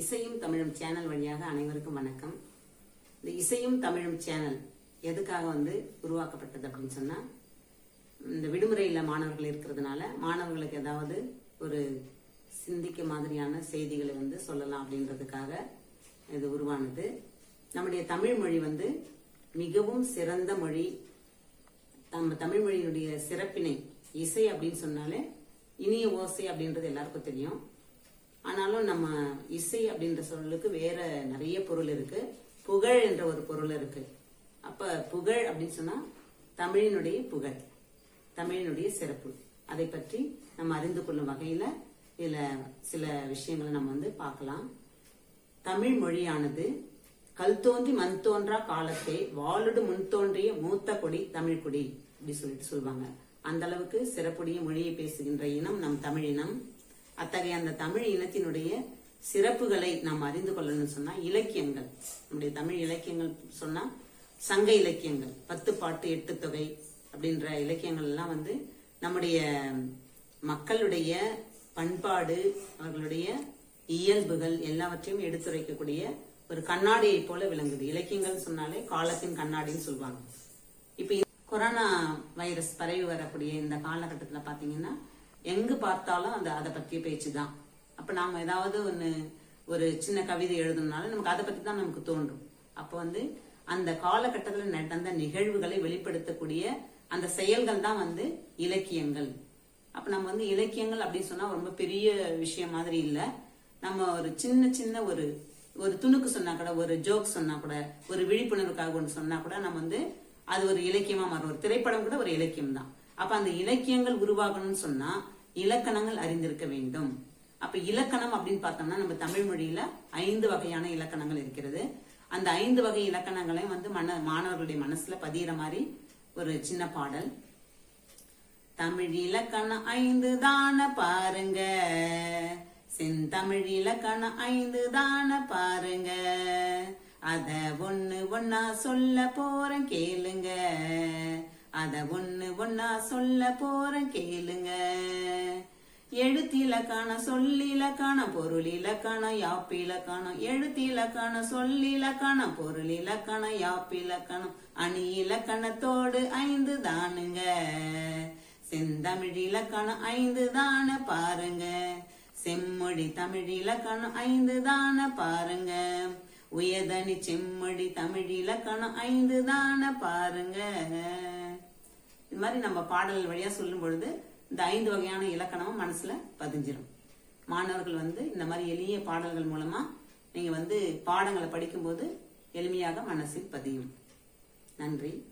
இசையும் தமிழும் சேனல் வழியாக அனைவருக்கும் வணக்கம். இந்த இசையும் தமிழும் சேனல் எதுக்காக வந்து உருவாக்கப்பட்டது அப்படின்னு சொன்னால் இந்த விடுமுறையில் மாணவர்கள் இருக்கிறதுனால மாணவர்களுக்கு ஏதாவது ஒரு சிந்திக்க மாதிரியான செய்திகளை வந்து சொல்லலாம் அப்படின்றதுக்காக இது உருவானது. நம்முடைய தமிழ் மொழி வந்து மிகவும் சிறந்த மொழி. நம்ம தமிழ் மொழியினுடைய சிறப்பினை இசை அப்படின்னு சொன்னாலே இனிய ஓசை அப்படின்றது எல்லாருக்கும் தெரியும். ஆனாலும் நம்ம இசை அப்படின்ற சொல்லுக்கு வேற நிறைய பொருள் இருக்கு. புகழ் என்ற ஒரு பொருள் இருக்கு. அப்ப புகழ் அப்படின்னு சொன்னா தமிழினுடைய புகழ் தமிழினுடைய சிறப்பு. அதை பற்றி நம்ம அறிந்து கொள்ளும் வகையில இதுல சில விஷயங்களை நம்ம வந்து பார்க்கலாம். தமிழ் மொழியானது கல் தோன்றி மண் தோன்றா காலத்தே வாளுடு முன் தோன்றிய மூத்த கொடி தமிழ் கொடி அப்படி சொல்லிட்டு சொல்லுவாங்க அந்த அளவுக்கு சிறப்புடைய மொழியை பேசுகின்ற இனம் நம் தமிழ் இனம். அத்தகைய அந்த தமிழ் இனத்தினுடைய சிறப்புகளை நாம் அறிந்து கொள்ளணும்னு சொன்னா இலக்கியங்கள். நம்முடைய தமிழ் இலக்கியங்கள் சொன்னா சங்க இலக்கியங்கள் பத்து பாட்டு எட்டு தொகை அப்படின்ற இலக்கியங்கள் எல்லாம் வந்து நம்முடைய மக்களுடைய பண்பாடு அவர்களுடைய இயல்புகள் எல்லாவற்றையும் எடுத்துரைக்கக்கூடிய ஒரு கண்ணாடியை போல விளங்குது. இலக்கியங்கள் சொன்னாலே காலத்தின் கண்ணாடின்னு சொல்லுவாங்க இப்ப கொரோனா வைரஸ் பரவி வரக்கூடிய இந்த காலகட்டத்துல பாத்தீங்கன்னா எங்கு பார்த்தாலும் அந்த அதை பற்றிய பேச்சு தான் அப்போ நாம் ஏதாவது ஒன்று ஒரு சின்ன கவிதை எழுதணும்னாலும் நமக்கு அதை பற்றி தான் நமக்கு தோன்றும். அப்போ வந்து அந்த காலகட்டத்தில் நடந்த நிகழ்வுகளை வெளிப்படுத்தக்கூடிய அந்த செயல்கள் தான் வந்து இலக்கியங்கள். அப்போ நம்ம வந்து இலக்கியங்கள் அப்படின்னு சொன்னால் ரொம்ப பெரிய விஷயம் மாதிரி இல்லை. நம்ம ஒரு சின்ன சின்ன ஒரு ஒரு துணுக்கு சொன்னா கூட ஒரு ஜோக் சொன்னா கூட ஒரு விழிப்புணர்வுக்காக ஒன்று சொன்னா கூட நம்ம வந்து அது ஒரு இலக்கியமா மாறும். ஒரு திரைப்படம் கூட ஒரு இலக்கியம் தான் அப்ப அந்த இலக்கியங்கள் உருவாகணும்னு சொன்னா இலக்கணங்கள் அறிந்திருக்க வேண்டும். அப்ப இலக்கணம் அப்படின்னு பார்த்தோம்னா நம்ம தமிழ் மொழியில ஐந்து வகையான இலக்கணங்கள் இருக்கிறது. அந்த ஐந்து வகை இலக்கணங்களையும் வந்து மன மாணவர்களுடைய மனசுல பதிகிற மாதிரி ஒரு சின்ன பாடல். தமிழ் இலக்கணம் ஐந்து தான பாருங்க. செந்தமிழ் இலக்கணம் ஐந்து தான பாருங்க. அத ஒன்னு ஒன்னா சொல்ல போறேன் கேளுங்க. அத ஒண்ணு ஒன்னா சொல்ல போறேன் கேளுங்க. எழுத்திலக்கான சொல்லிலக்கான பொருள் இலக்கான யாப்பிலக்கான எழுத்திலக்கான சொல்லிலக்கான பொருள் இலக்கான யாப்பிலக்கானம் அணி இலக்கணத்தோடு ஐந்து தானுங்க. செந்தமிழ் இலக்கணம் ஐந்து தான பாருங்க. செம்மொழி தமிழ் இலக்கணம் ஐந்து தான பாருங்க. உயர்தனி செம்மொழி தமிழ் இலக்கணம் ஐந்து தான பாருங்க. இது மாதிரி நம்ம பாடல் வழியா சொல்லும் பொழுது இந்த ஐந்து வகையான இலக்கணமும் மனசுல பதிஞ்சிடும் மாணவர்கள் வந்து இந்த மாதிரி எளிய பாடல்கள் மூலமா நீங்க வந்து பாடங்களை படிக்கும்போது எளிமையாக மனசில் பதியும். நன்றி.